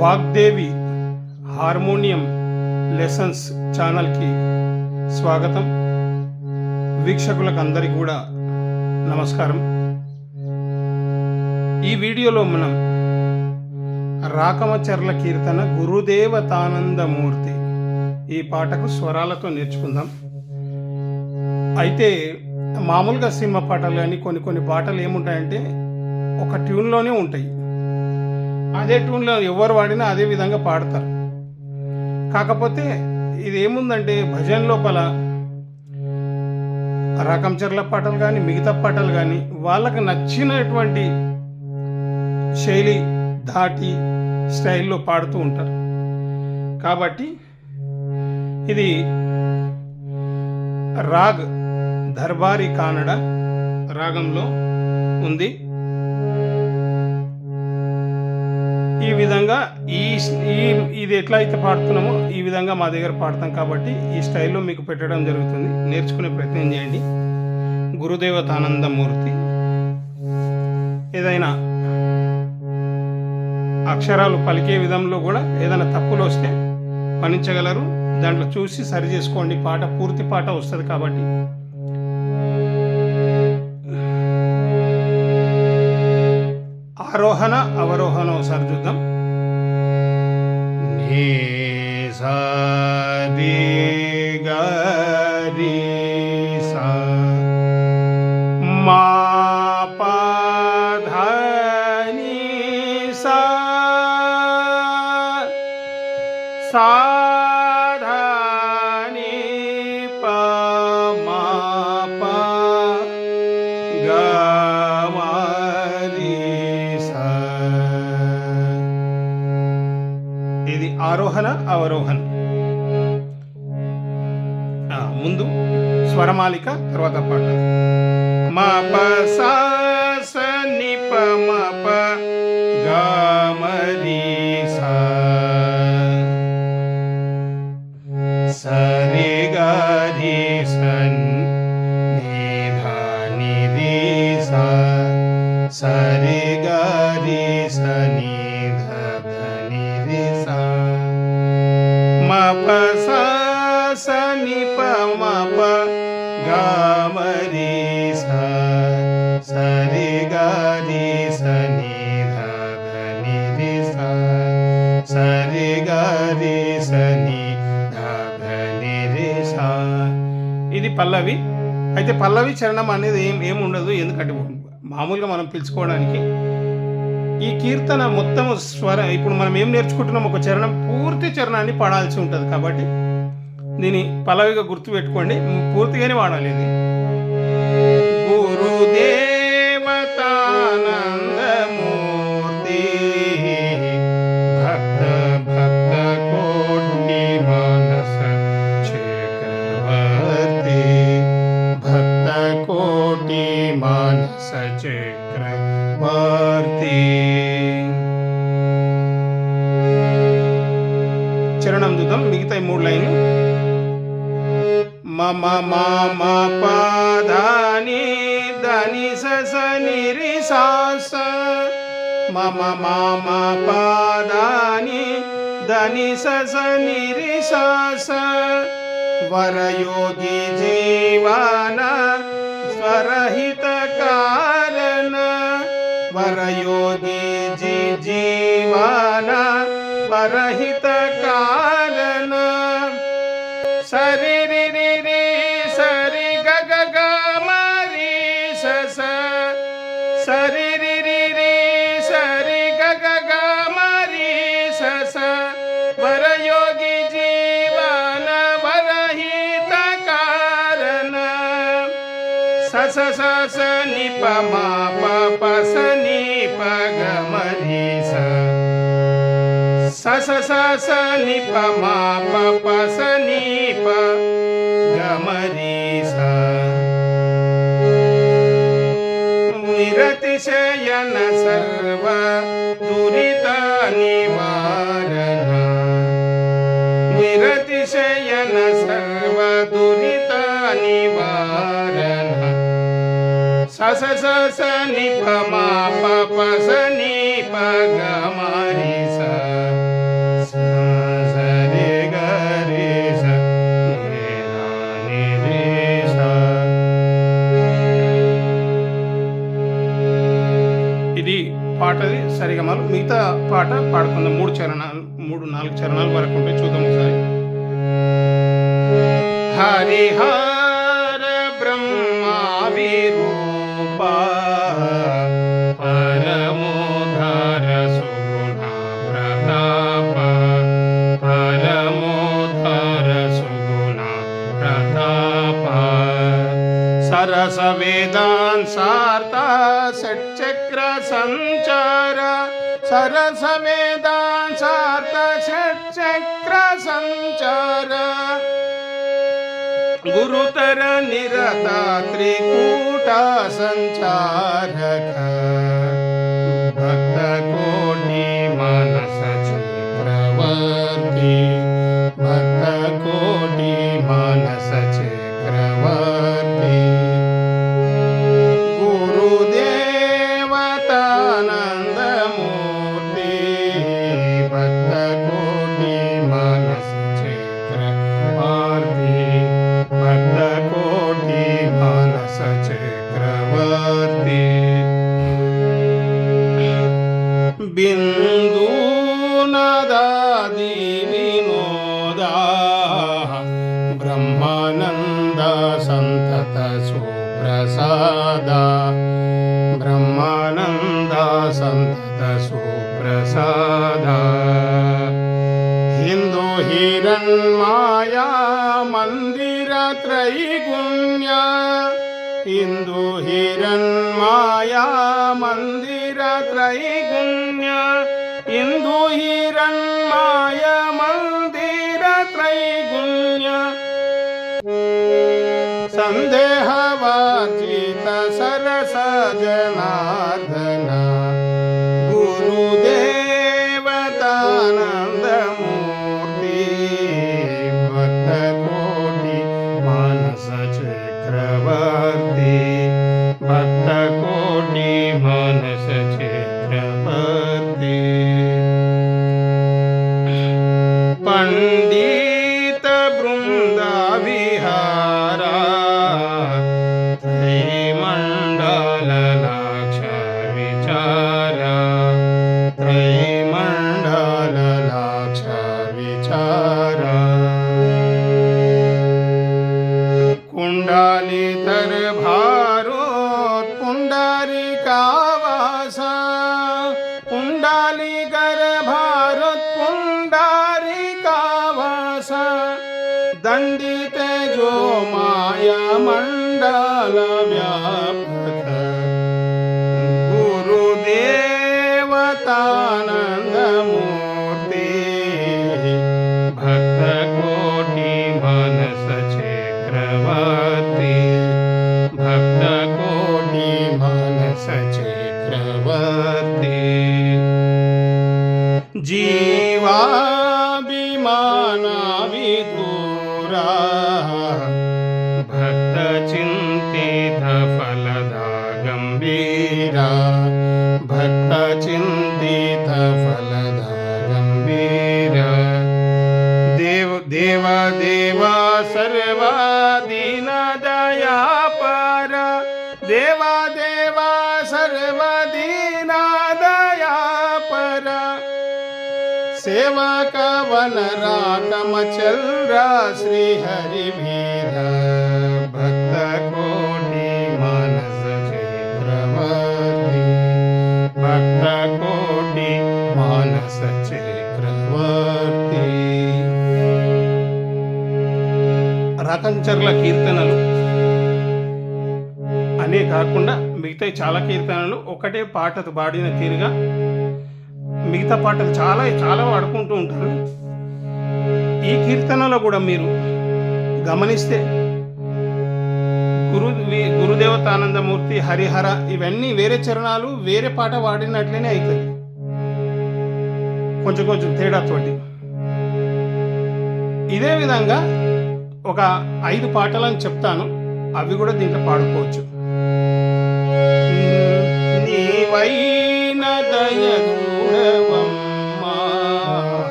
Vagdevi harmonium lessons ఛానల్కి స్వాగతం. వీక్షకులకు అందరికీ కూడా నమస్కారం. ఈ వీడియోలో మనం రాకమచర్ల కీర్తన గురుదేవతానందమూర్తి ఈ పాటకు స్వరాలతో నేర్చుకుందాం. అయితే మామూలుగా సినిమా పాటలు కానీ కొన్ని కొన్ని పాటలు ఏముంటాయంటే ఒక ట్యూన్లోనే ఉంటాయి. అదే ట్యూన్లో ఎవరు వాడినా అదే విధంగా పాడతారు. కాకపోతే ఇది ఏముందంటే భజన లోపల రకంచర్ల పాటలు కానీ మిగతా పాటలు కానీ వాళ్ళకి నచ్చినటువంటి శైలి ధాటి స్టైల్లో పాడుతూ ఉంటారు. కాబట్టి ఇది రాగ్ దర్బారీ కానడ రాగంలో ఉంది. ఈ విధంగా ఈ ఈ ఇది ఎట్లా అయితే పాడుతున్నామో ఈ విధంగా మా దగ్గర పాడతాం కాబట్టి ఈ స్టైల్లో మీకు పెట్టడం జరుగుతుంది. నేర్చుకునే ప్రయత్నం చేయండి. గురుదేవతానందమూర్తి. ఏదైనా అక్షరాలు పలికే విధంలో కూడా ఏదైనా తప్పులు వస్తే పనించగలరు దాంట్లో చూసి సరి చేసుకోండి. పాట పూర్తి పాట వస్తుంది కాబట్టి. ఆరోహణ ఒకసారి చూద్దాం నీ సా రి గ రి సా మా ప ఆరోహణ అవరోహణ. ముందు స్వరమాలిక తర్వాత పాట. మా ప సా పల్లవి. అయితే పల్లవి చరణం అనేది ఏం ఏం ఉండదు ఎందుకంటే మామూలుగా మనం పిలుచుకోవడానికి ఈ కీర్తన మొత్తం స్వర ఇప్పుడు మనం ఏం నేర్చుకుంటున్నాం ఒక చరణం పూర్తి చరణాన్ని పాడాల్సి ఉంటుంది కాబట్టి దీని పల్లవిగా గుర్తుపెట్టుకోండి పూర్తిగానే వాడాలి ఇది. గురుదే విక్రమార్తి చరణం చూద్దాం మిగతా మూడు లైన్లు మమ మామ పాదాని దని సస నిరి సాస మమ మామ పాదాని దని సస నిరి సాస వరయోగి జీవాన यो निीवा परहितकारण कालना స స స ని ప మా ప ప స ని ప గ మ రి స విరతి శయన సర్వ దురిత నివారణ విరతి శయన సర్వ దురిత నివారణ స స స స ని ప మా ప ప స ని ప గ పాటది సరిగమలు. మిగతా పాట పాడుకుందాం. మూడు చరణాలు మూడు నాలుగు చరణాల వరకు ఉంటే చూద్దాం ఒకసారి. హరిహర బ్రహ్మా విరూప పరమోధర సుగుణ ప్రతాప समेदा चक्र सञ्चार गुरुतर निरता त्रिकूट सञ्चार देवी मोदा ब्रह्मानन्द सन्तत सुप्रसादा। ब्रह्मानन्द सन्तत सुप्रसादा। हिरन्माया मन्दिरात्रयि गुण्या इन्दो हिरण् माया न्दु हि रङ्गमाय मीरत्रैगुण्य सन्देह वाचित दण्डित जो माया मण्डल सेवक वन राकम चल श्री हरि भीर भक्त कोटि मानस चक्रवर्ती भक्त कोटि मानस చక్రవర్తి రకంచర్ల కీర్తనలు అనే కాకుండా మిగతా చాలా కీర్తనలు ఒకటే పాటతో పాడిన తీరుగా మిగతా పాటలు చాలా చాలా వాడుకుంటూ ఉంటారు ఈ కీర్తనలో కూడా మీరు గమనిస్తే గురు వి- గురుదేవతానందమూర్తి హరిహర ఇవన్నీ వేరే చరణాలు వేరే పాట వాడినట్లనే అవుతుంది కొంచెం కొంచెం తేడాతోటి ఇదే విధంగా ఒక ఐదు పాటలను చెప్తాను. అవి కూడా దీంట్లో పాడుకోవచ్చు.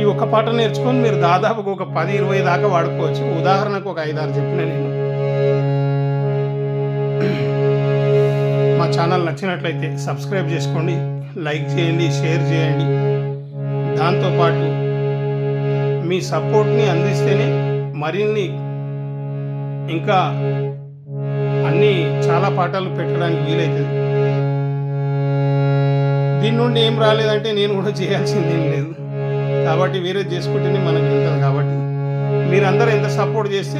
ఈ ఒక్క పాట నేర్చుకొని మీరు దాదాపుగా ఒక పది ఇరవై దాకా వాడుకోవచ్చు. ఉదాహరణకు ఒక ఐదారు చెప్పిన నేను. మా ఛానల్ నచ్చినట్లయితే సబ్స్క్రైబ్ చేసుకోండి లైక్ చేయండి షేర్ చేయండి. దాంతోపాటు మీ సపోర్ట్ని అందిస్తేనే మరిన్ని ఇంకా అన్ని చాలా పాఠాలు పెట్టడానికి వీలవుతుంది దీని నుండి ఏం రాలేదంటే నేను కూడా చేయాల్సింది ఏం లేదు. కాబట్టి వేరే చేసుకుంటేనే మనకి ఉంటుంది కాబట్టి. మీరందరూ ఎంత సపోర్ట్ చేస్తే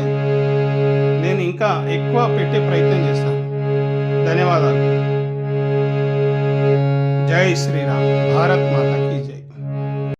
నేను ఇంకా ఎక్కువ పెట్టే ప్రయత్నం చేస్తాను. ధన్యవాదాలు. జై శ్రీరామ్. భారత్ మాతకి.